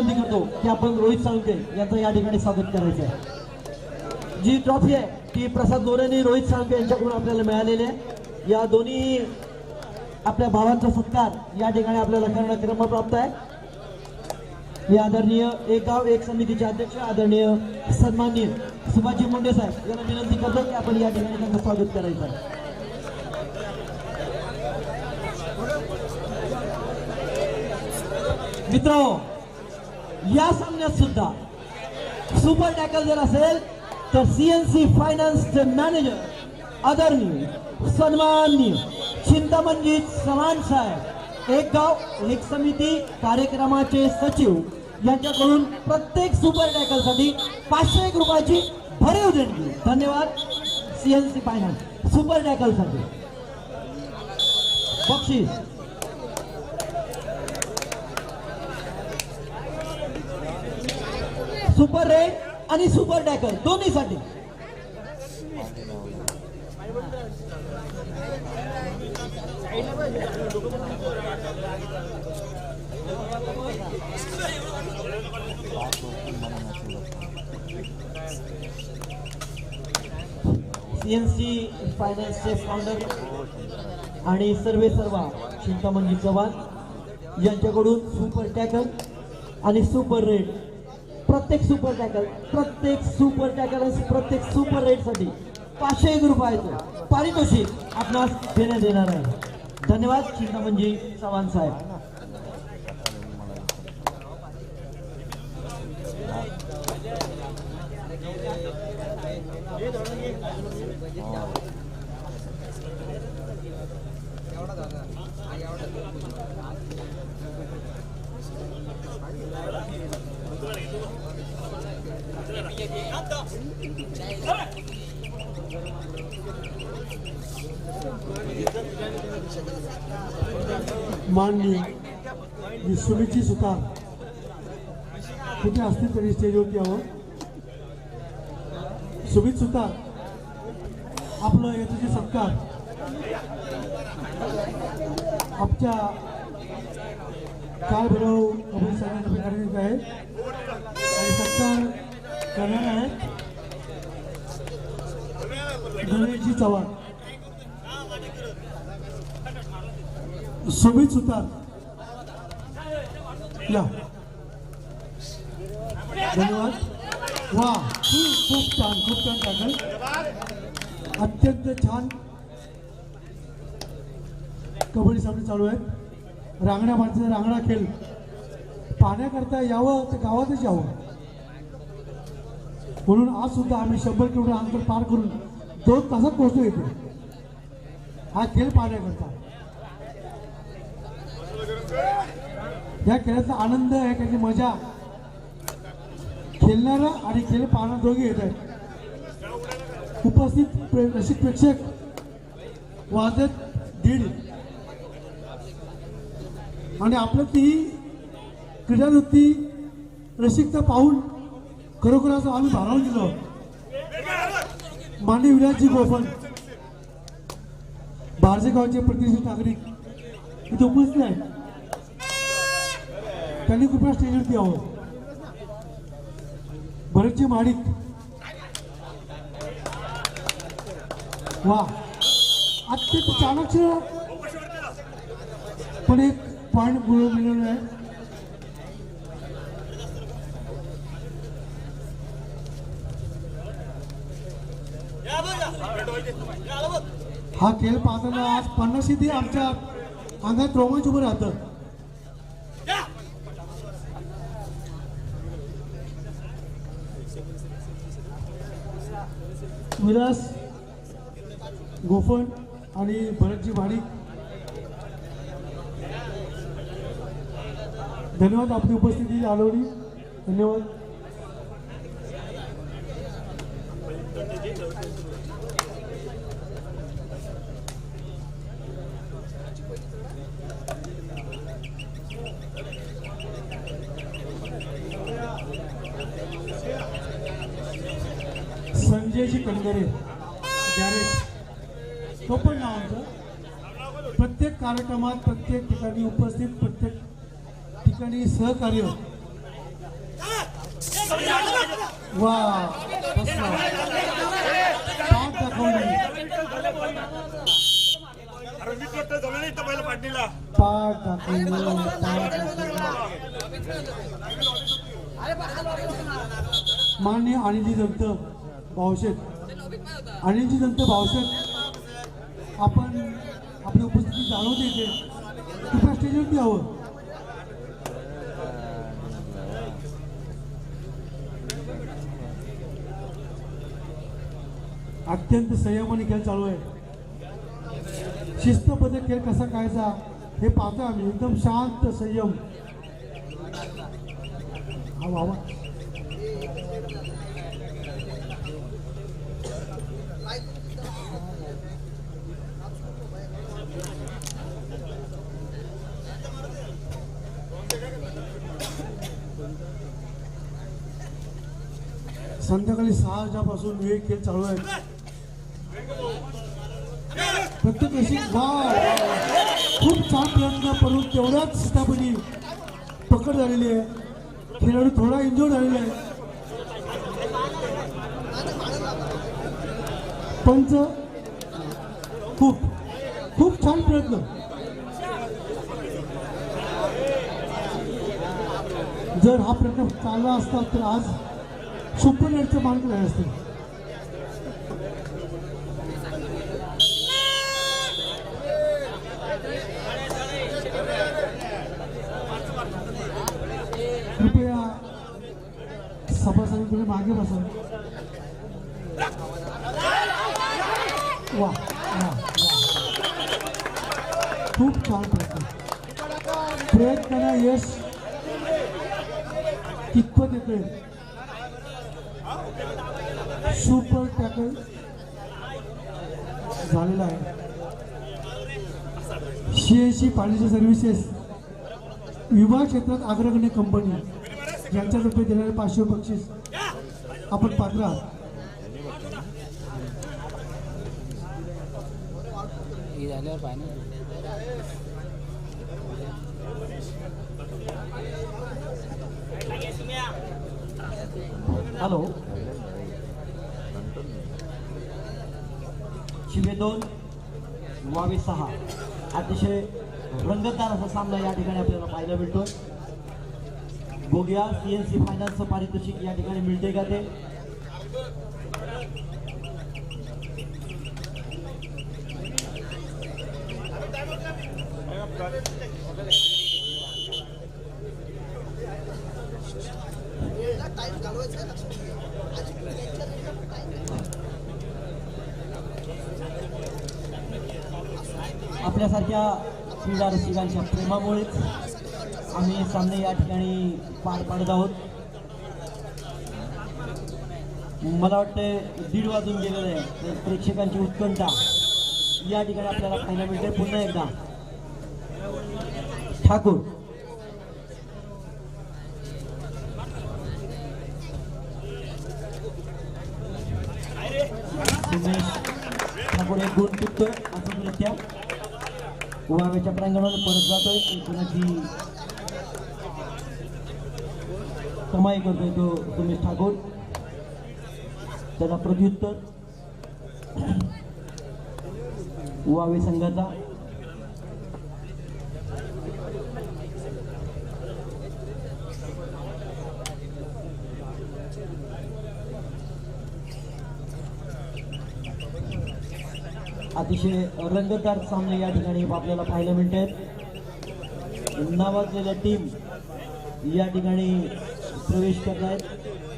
विनंती करतो की आपण रोहित साळुंके यांचा या ठिकाणी स्वागत करायचं आहे. जी ट्रॉफी आहे ती प्रसाद गोरे आणि रोहित साळुंके यांच्याकडून आपल्याला मिळालेली आहे. या दोन्ही आपल्या भावांचा सत्कार या ठिकाणी आपल्याला करणं क्रमप्राप्त आहे. मी आदरणीय एक गाव एक समितीचे अध्यक्ष आदरणीय सन्माननीय सुभाजी मुंडे साहेब यांना विनंती करतो की आपण या ठिकाणी त्यांचं स्वागत करायचं आहे. मित्र या सामन्यात सुद्धा सुपर टॅकल जर असेल तर सीएनसी फायनान्सचे मॅनेजर आदरणीय सन्माननीय चिंतामणजी चव्हाण साहेब एक गाव एक समिती कार्यक्रमाचे सचिव यांच्याकडून प्रत्येक सुपर टॅकलसाठी पाचशे एक रुपयाची भरीव देणगी धन्यवाद. सीएनसी फायनान्स सुपर टॅकलसाठी. बक्षीस. सुपर रेड आणि सुपर डॅकर दोन्हीसाठी. सीएनसी फायनान्सचे फाउंडर आणि सर्वे सर्वा चिंतामणजी चव्हाण यांच्याकडून सुपर टॅकल आणि सुपर रेड प्रत्येक सुपर टॅकल प्रत्येक सुपर टॅकल प्रत्येक सुपर रेड पाचशे एक रुपयाचं पारितोषिक आपणास देण्यात येणार आहे. धन्यवाद चिंतामणजी चव्हाण साहेब. जी सुमितची सुतार कुठे असतील तरी स्टेजवरती यावं सुमित सुतार आपलं याचे सत्कार. आमच्या काळ भैरव कबड्डी संघाच्या कार्यक्रम आहे आणि सत्कार करणार आहेत. गणेशजी चव्हाण. सुमित सुतार या. धन्यवाद. वा खूप खूप छान खूप छान टाकल अत्यंत छान. कबड्डी सामने चालू आहेत. रांगड्या माणसाचा रांगडा खेळ. पाहण्याकरता यावं तर गावातच यावं. म्हणून आज सुद्धा आम्ही शंभर किलोमीटर अंतर पार करून दोन तासात पोहोचतो येतो हा खेळ पाहण्याकरता. या खेळाचा आनंद आहे त्याची मजा. खेळणारा आणि खेळ पाहणार दोघे येत आहेत. उपस्थित प्रे- रसिक प्रेक्षक वाजत दीड. आणि आपलं ती क्रीडावृत्ती रसिकता पाहून खरोखर असं आम्ही भारावून गेलो. मान्य विराजी गोपन बारजे गावचे प्रतिष्ठित नागरिक इथे उपस्थित आहेत. त्यांनी कृपया स्टेजवरती यावं बरेचसे माडिक वा. अत्यंत चाणक्य. पण एक पॉइंट मिळवलेलं आहे. हा खेळ पाहताना आज पन्नास ते आमच्या अंगात रोमांच उभं राहतं. विलास गोफण आणि भरतजी भाडिक धन्यवाद आपली उपस्थिती आलवली धन्यवाद. संजयजी कणगरे गॅरेज. तो पण नाव आमचं प्रत्येक कार्यक्रमात प्रत्येक ठिकाणी उपस्थित प्रत्येक ठिकाणी सहकार्य. वा बसला पाठ दाखवली मान्य अनिलजी दत्त. भावशेत अनिलजी नंतर भावशेत आपण आपली उपस्थिती जाणवते इथे कृपया स्टेजवरती हवं अत्यंत संयमाने खेळ चालू आहे. शिस्तबद्ध खेळ कसा करायचा हे पाहतो आम्ही. एकदम शांत संयम. हा बाबा संध्याकाळी सहा वाजल्यापासून वेळ खेळ चालू आहे. प्रत्येक अशी वा खूप छान प्रयत्न करून तेवढ्याच सीतापणी पकड झालेली आहे. खेळाडू थोडा इंजोर झालेला आहे. पंच खूप खूप छान प्रयत्न. जर हा प्रयत्न चालला असता तर आज सुपर नेटचे मार्क झाले असते कृपया सभासद तुम्ही मागे बसा. वा खूप छान प्रयत्न. प्रयत्नाला यश कितपत येते सुपर टॅकल झालेला आहे. सीएससी फायनान्शियल सर्व्हिसेस विभाग क्षेत्रात अग्रगण्य कंपनी यांच्यातर्फे देणारे पाचशे बक्षीस. आपण पात्र आहात हॅलो शिवे दोन वावे सहा. अतिशय रंगतदार असा सामना या ठिकाणी आपल्याला पाहायला मिळतोय. बघूया सीएनसी फायनान्सचं पारितोषिक या ठिकाणी मिळते का ते? आपल्यासारख्या क्रीडा रसिकांच्या प्रेमामुळेच आम्ही सामने या ठिकाणी पार पाडत आहोत. मला वाटतं दीड वाजून गेलेलं आहे. तर प्रेक्षकांची उत्कंठा या ठिकाणी आपल्याला पाहायला मिळते. पुन्हा एकदा ठाकूर. उभाव्याच्या प्रांगणावर परत जातोय. एकूणाची कमाई करतोय तो उमेश ठाकूर. त्याचा प्रत्युत्तर. वावे संघाचा. अतिशय रंगतदार सामने या ठिकाणी आपल्याला पाहायला मिळत आहेत नावाजलेल्या टीम या ठिकाणी प्रवेश करत आहेत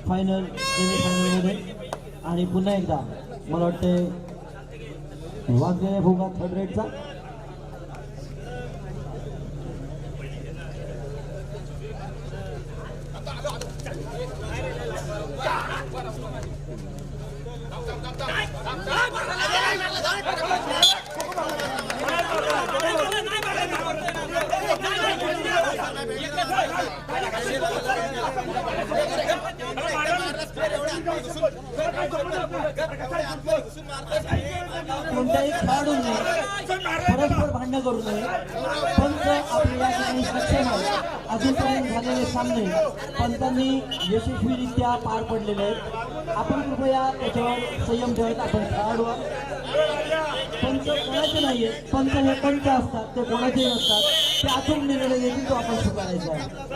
फायनल सेमीफायनलमध्ये आणि पुन्हा एकदा मला वाटतं वाजलेल्या भोगा थर्ड रेडचा झालेले सामने पंतांनी यशस्वीरित्या पार पडलेले आहेत. आपण कृपया त्याच्यावर संयम ठेवत आपण खेळाडूवर पंच कोणाचे नाहीये. पंच हे पंच असतात. ते कोणाचे नसतात. ते अचूक निर्णय देतील तो आपण स्वीकारायचा आहे.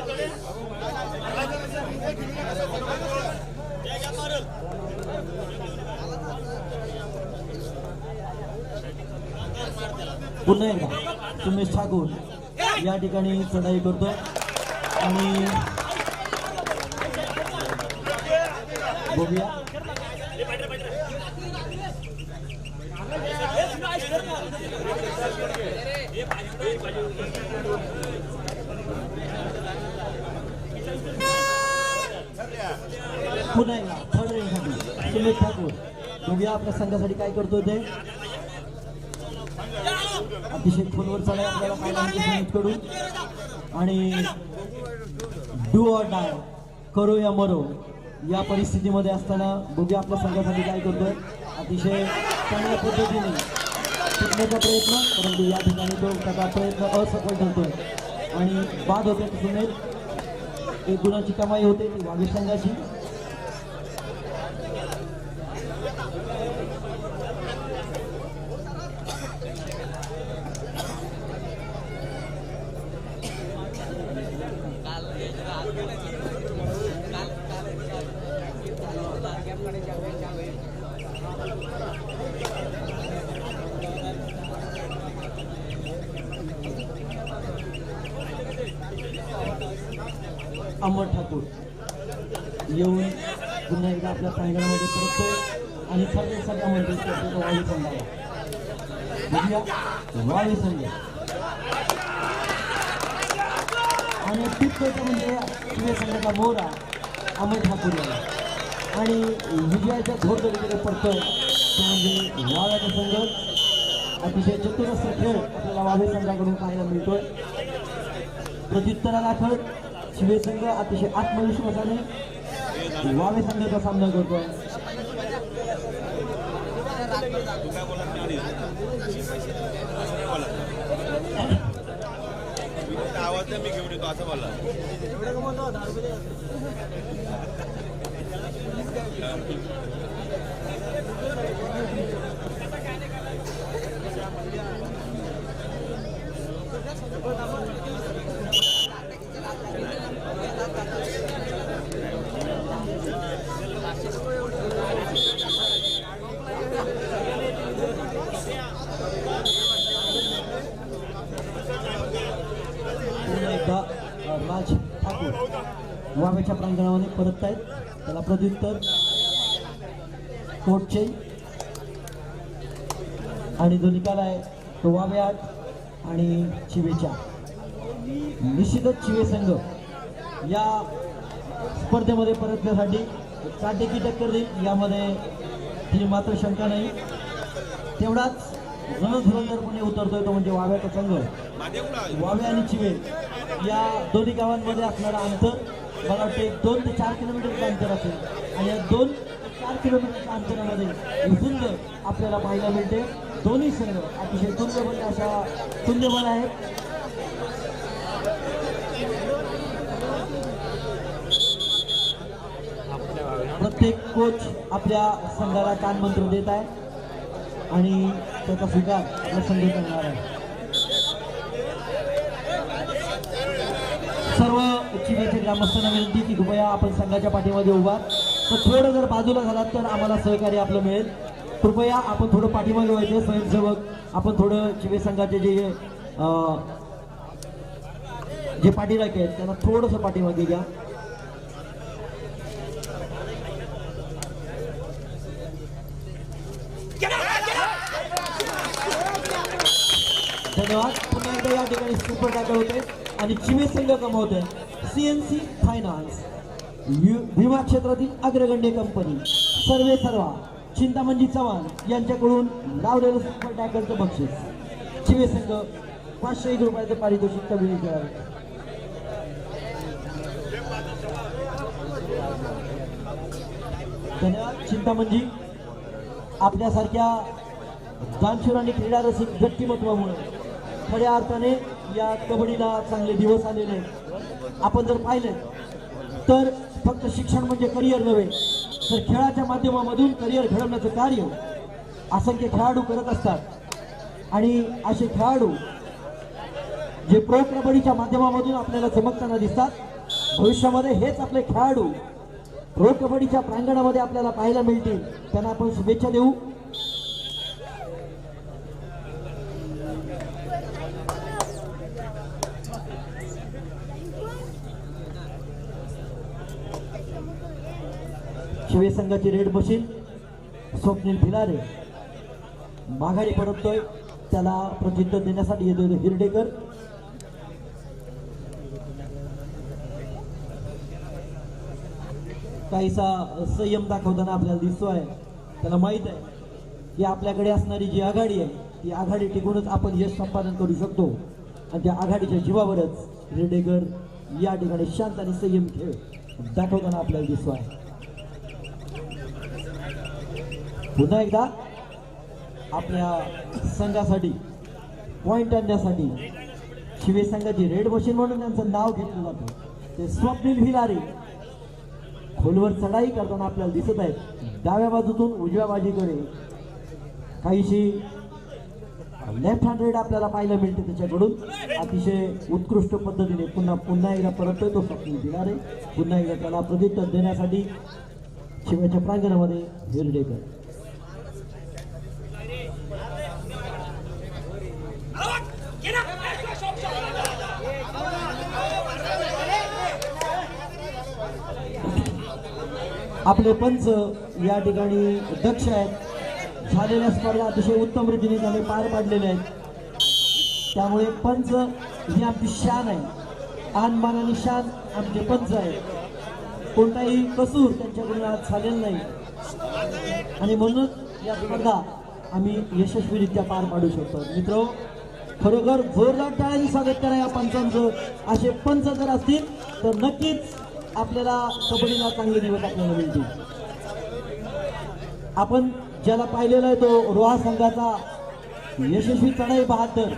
पुन्हा एकदा सुमेश ठाकूर या ठिकाणी चढाई करतो आणि बघूया. पुन्हा एकदा थर्ड रेंजसाठी सुमेश ठाकूर बघूया आपल्या संघासाठी काय करतो ते. अतिशय फोनवर चढाई आपल्याला पाहायला आणि डू ऑर डाय करो या मरो. या परिस्थितीमध्ये असताना बघूया आपल्या संघासाठी काय करतोय. अतिशय चांगल्या पद्धतीने शिकण्याचा प्रयत्न परंतु या ठिकाणी तो त्याचा प्रयत्न असफल ठरतोय. आणि बाद होते सुमेध एक गुणाची कमाई होते ती वाघे संघाची. अमर ठाकूर. येऊन पुन्हा एकदा आपल्या प्रांगणामध्ये परततो आणि सगळे सगळ्या म्हणतो वायू संघाला. वायू संघ. आणि तिथं म्हणजे शिव संघाचा मोरा अमर ठाकूर याला. आणि विजयाच्या घोडदरीकडे पडतोय तो म्हणजे वाव्याचा संघ. अतिशय चतुरस्त्र खेळ आपल्याला वावे संघाकडून पाहायला मिळतोय. प्रत्युत्तरादाखल शिवे संघ अतिशय आत्मविश्वासाने वावे संघाचा सामना करतोय. आवाज मी घेऊन येतो असं मला. पुन्हा एकदा राज ठाकूर वाव्याच्या प्रांगणामध्ये परत आहेत. त्याला प्रत्युत्तर कोटचे. आणि जो निकाल आहे तो वावे आठ आणि चिवेच्या निश्चितच चिवे संघ या स्पर्धेमध्ये परतण्यासाठी काटेकी टक्कर देईल. यामध्ये तिची मात्र शंका नाही. तेवढाच रणधुरंदरपणे उतरतोय तो म्हणजे वाव्याचा संघ वावे आणि चिवे या दोन्ही गावांमध्ये असणारा अंतर मला वाटतं एक दोन ते चार किलोमीटरचं अंतर असेल. आणि या दोन चार किलोमीटरच्या अंतरामध्ये ही सुंदर आपल्याला पाहायला मिळते. दोन्ही संघ अतिशय तुल्यबल म्हणजे अशा तुल्यबल आहेत. प्रत्येक कोच आपल्या संघाला कानमंत्र देत आहे आणि त्याचा स्वीकार आपला संघ करणार आहे. सर्व चिमेचे ग्रामस्थांना विनंती की कृपया आपण संघाच्या पाठीमध्ये उभा तर थोडं जर बाजूला झालात तर आम्हाला सहकार्य आपलं मिळेल. कृपया आपण थोडं पाठीमागे व्हायचे स्वयंसेवक. आपण थोडं चिवे संघाचे जे जे पाठीराखे आहेत त्यांना थोडंसं पाठीमागे घ्या. धन्यवाद. पुन्हा एकदा या ठिकाणी सुपर टॅकल होते आणि चिवे संघ कमवते सीएनसी फायनान्स वि- विमा क्षेत्रातील अग्रगण्य कंपनी. सर्वे सर्वा. चिंतामणजी चव्हाण यांच्याकडून लावलेलं सुपर टॅकलचं बक्षीस. चिवे संघ पाचशे एक रुपयाचं पारितोषिक कमी करावे धन्यवाद चिंतामणजी. आपल्यासारख्या दानशूर आणि क्रीडारसिक व्यक्तिमत्वामुळे खऱ्या अर्थाने या कबड्डीला चांगले दिवस आलेले आहेत आपण जर पाहिलं तर फक्त शिक्षण म्हणजे करिअर नव्हे तर खेळाच्या माध्यमामधून करिअर घडवण्याचं कार्य असंख्य खेळाडू करत असतात. आणि असे खेळाडू जे प्रो कबड्डीच्या माध्यमामधून आपल्याला चमकताना दिसतात भविष्यामध्ये हेच आपले खेळाडू प्रो कबड्डीच्या प्रांगणामध्ये आपल्याला पाहायला मिळतील. त्यांना आपण शुभेच्छा देऊ. शिवे संघाची रेड मशीन स्वप्नील भिलारे. माघारी पडतोय. त्याला प्रत्युत्तर देण्यासाठी येतोय हिरडेकर. काहीसा संयम दाखवताना आपल्याला दिसतोय. त्याला माहीत आहे की आपल्याकडे असणारी जी आघाडी आहे ती आघाडी टिकूनच आपण यश संपादन करू शकतो. आणि त्या आघाडीच्या जीवावरच हिरडेकर या ठिकाणी शांत आणि संयम खेळ दाखवताना आपल्याला दिसतो आहे पुन्हा एकदा आपल्या संघासाठी पॉईंट आणण्यासाठी शिवे संघाची रेड मशीन म्हणून त्यांचं नाव घेतलं जातं. ते स्वप्नील भिलारे खोलवर चढाई करताना आपल्याला दिसत आहेत. डाव्या बाजूतून उजव्या बाजूकडे काहीशी लेफ्ट हँड रेड आपल्याला पाहायला मिळते त्याच्याकडून. अतिशय उत्कृष्ट पद्धतीने पुन्हा पुन्हा एकदा परततोय तो स्वप्नील भिलारे. पुन्हा एकदा त्याला प्रत्युत्तर देण्यासाठी शिवाच्या प्रांगणामध्ये हिरडेकर. आपले पंच या ठिकाणी दक्ष आहेत. झालेल्या स्पर्धा अतिशय उत्तम रीतीने त्याने पार पाडलेल्या आहेत. त्यामुळे पंच ही आमची शान आहे. आनमान आणि शान आमचे पंच आहेत. कोणताही कसूर त्यांच्याकडून आज झालेला नाही. आणि म्हणूनच या स्पर्धा आम्ही यशस्वीरित्या पार पाडू शकतो. मित्र खरोखर जोरदार टाळ्यांनी स्वागत करा या पंचांचं. असे पंच जर असतील तर नक्कीच आपल्याला कबड्डीला चांगले दिवस आपल्याला मिळतील आपण ज्याला पाहिलेला आहे तो रोहा संघाचा यशस्वी चढाई बहात्तर.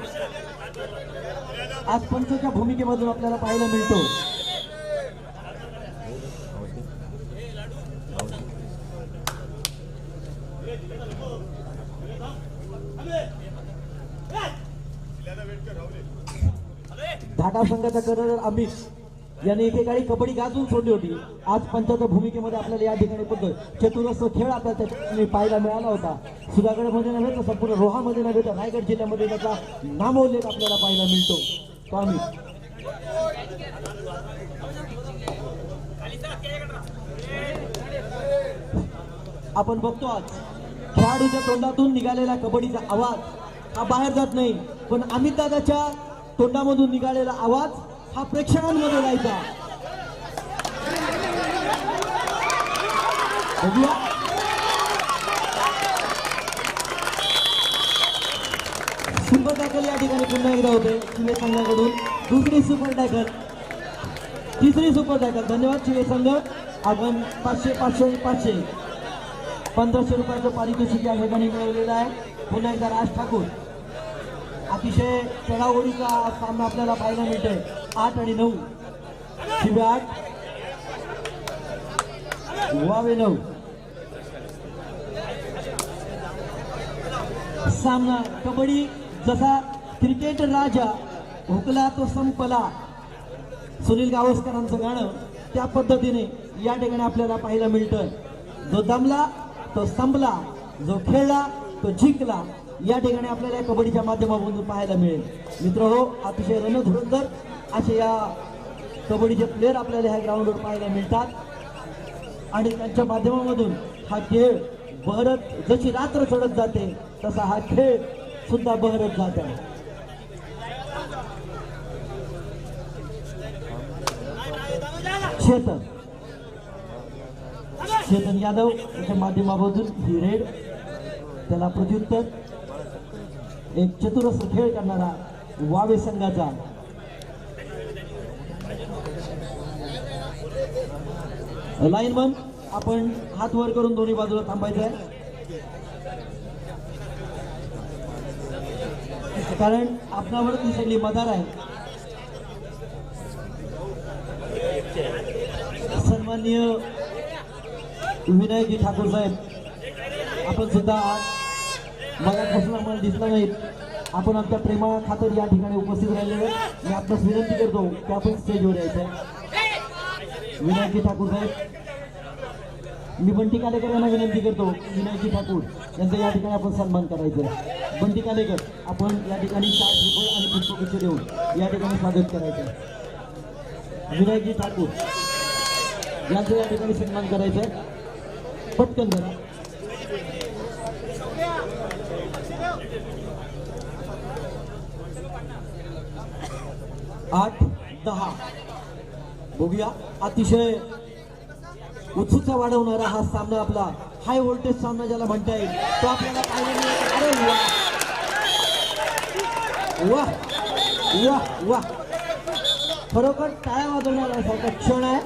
आज पंचच्या भूमिकेमधून आपल्याला पाहायला मिळतो. ढाका संघाचा कर्णधार अमित याने एकेकाळी कबड्डी गाजून सोडली होती. आज पंचाच्या भूमिकेमध्ये आपल्याला या ठिकाणी पडतोय चतुरस्र खेळ आपल्याला त्या पाहायला मिळाला होता. सुधागडमध्ये नव्हे तर संपूर्ण रोहामध्ये नव्हे तर रायगड जिल्ह्यामध्ये त्याचा नामोल्लेख आपल्याला पाहायला मिळतो. तो आपण बघतो आज खेळाडूच्या तोंडातून निघालेला कबड्डीचा आवाज हा बाहेर जात नाही पण अमित दादाच्या तोंडामधून निघालेला आवाज हा प्रेक्षकांमध्ये जायचा सुपर टॅकल या ठिकाणी पुन्हा एकदा होते. शिवे संघाकडून दुसरी सुपर टॅकल तिसरी सुपर टॅकल धन्यवाद शिवे संघ. आपण पाचशे पाचशे पाचशे. पंधराशे रुपयाचं पारितोषिक या ठिकाणी मिळवलेलं आहे. पुन्हा एकदा राज ठाकूर. अतिशय चढाओढीचा सामना आपल्याला पाहायला मिळतोय. आठ आणि नऊ. शिवे आठ. वावे नऊ. सामना कबड्डी जसा क्रिकेट राजा हुकला तो संपला. सुनील गावस्करांचं गाणं त्या पद्धतीने या ठिकाणी आपल्याला पाहायला मिळतं जो दमला तो संपला. जो खेळला तो जिंकला. या ठिकाणी आपल्याला या कबड्डीच्या माध्यमातून पाहायला मिळेल. मित्र हो अतिशय रणधुरंदर असे या कबड्डीचे प्लेअर आपल्याला ह्या ग्राउंडवर पाहायला मिळतात. आणि त्यांच्या माध्यमामधून हा खेळ बहरत जशी रात्र चढत जाते तसा हा खेळ सुद्धा बहरत जात. आहे चेतन. चेतन यादव याच्या माध्यमामधून ही रेड त्याला प्रत्युत्तर. एक चतुरस्र खेळ करणारा वावे संघाचा. लाईन लाईनमन आपण हात वर करून दोन्ही बाजूला थांबायचं आहे. कारण आपणावर ती सगळी मदार आहे. सन्माननीय विनायकजी ठाकूर साहेब आपण सुद्धा आज मगापासून आम्हाला दिसला नाहीत आपण आमच्या प्रेमा खातर या ठिकाणी उपस्थित राहिले मी आपणास विनंती करतो की आपण स्टेजवर यायचं आहे. विनायकी ठाकूर साहेब मी बंटी कालेकर यांना विनंती करतो. विनायकी ठाकूर यांचा या ठिकाणी आपण सन्मान करायचं आहे. बंटी कालेकर आपण या ठिकाणी चार श्रीफळ आणि पुष्पगुच्छ देऊन या ठिकाणी स्वागत करायचं आहे. ठाकूर यांचं या ठिकाणी सन्मान करायचं आहे. पटकन जरा आठ दहा. बघूया. अतिशय उत्सुकता वाढवणारा हा सामना आपला. हाय व्होल्टेज सामना ज्याला म्हणता येईल. तो आपल्याला वा. वा. वा खरोखर टाळ्या वाजवणारा सारखा क्षण आहे.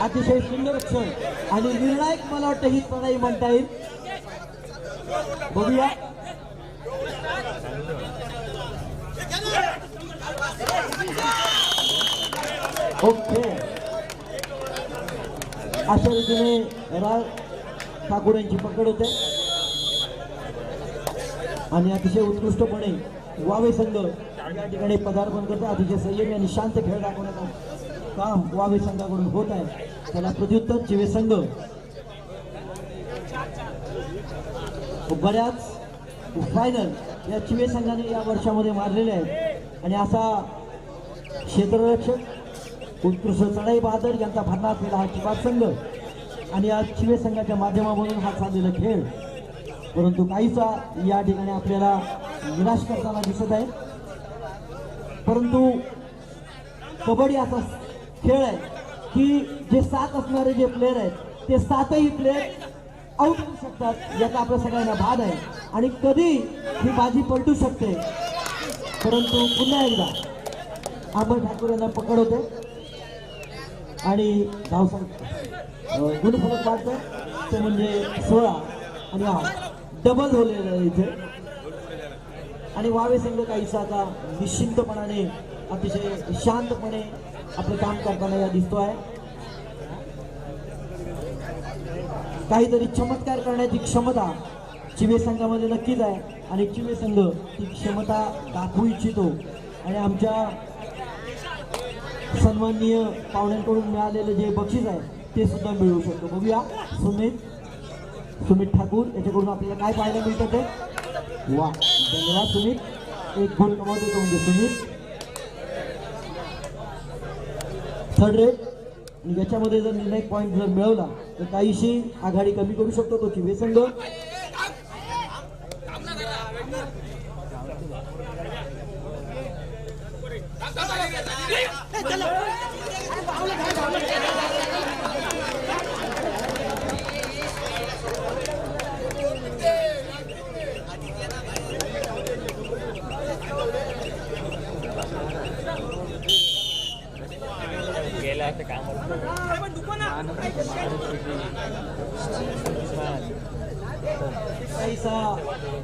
अतिशय सुंदर क्षण. आणि निर्णायक मला वाटतं ही लढाई म्हणता येईल. बघूया. ओके. अशा रीतीने राज ठाकूर यांची पकड होते. आणि अतिशय उत्कृष्टपणे वावे संघ या ठिकाणी पदार्पण करतो. अतिशय संयमी आणि शांत खेळ दाखवण्याचं काम वावे संघाकडून होत आहे. त्याला प्रत्युत्तर चिवे संघ. बऱ्याच फायनल या चिवे संघाने या वर्षामध्ये मारलेले आहेत. आणि असा क्षेत्ररक्षक उत्कृष्ट चढाई बहादर यांचा भरणा असलेला हा चिपाट संघ. आणि आज चिवे संघाच्या माध्यमामधून हा चाललेला खेळ. परंतु काहीसा या ठिकाणी आपल्याला निराश करताना दिसत आहे. परंतु कबड्डी असा खेळ आहे की जे सात असणारे जे प्लेयर आहेत ते सातही प्लेयर आउट होऊ शकतात याचा आपल्या सगळ्यांना भाग आहे. आणि कधी ही बाजी पलटू शकते? परंतु पुन्हा एकदा अमर ठाकूर यांना पकड होते. आणि गुणफलक वाढतोय ते म्हणजे सोळा आणि हा डबल होलेलं आहे इथे. आणि वावे संघ काहीसा आता निश्चिंतपणाने अतिशय शांतपणे आपलं काम करताना या दिसतो आहे काहीतरी चमत्कार करण्याची क्षमता चिवे संघामध्ये नक्कीच आहे. आणि चिवे संघ ती क्षमता दाखवू इच्छितो. आणि आमच्या सन्माननीय पाहुण्यांकडून मिळालेलं जे बक्षीस आहे ते सुद्धा मिळवू शकतो. बघूया सुमित सुमित ठाकूर याच्याकडून आपल्याला काय पाहायला मिळतं ते? वा धन्यवाद सुमित. एक गोल कमावतो तो म्हणजे सुमित. थर्ड रेट आणि याच्यामध्ये जर निर्णायक पॉईंट जर मिळवला तर काहीशी आघाडी कमी करू शकतो तो चिवे संघ गेल्या ते काम काहीसा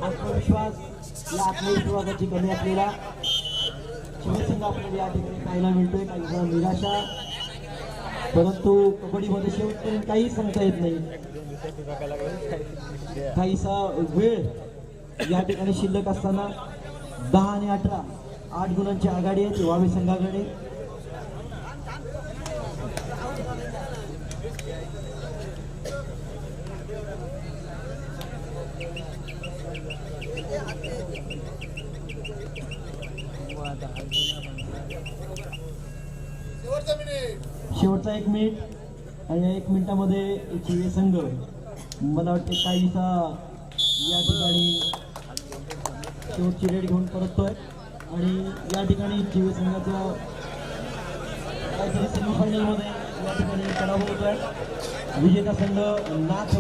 आत्मविश्वास या आत्मविश्वासाची कमी असलेला आपल्याला या ठिकाणी पाहायला मिळतोय. काही जण निराशा. परंतु कबड्डीमध्ये शेवटपर्यंत काही सांगता येत नाही. काहीसा वेळ या ठिकाणी शिल्लक असताना दहा आणि अठरा आठ गुणांची आघाडी आहे वावे संघाकडे. शेवटचा एक मिनिट आणि या एक मिनिटामध्ये चिवे संघ. मला वाटते काहीसा या ठिकाणी शेवटची रेड घेऊन परततोय. आणि या ठिकाणी चिवे संघाचं काहीतरी सेमीफायनलमध्ये या ठिकाणी पराभव होतोय. विजेता संघ नाथ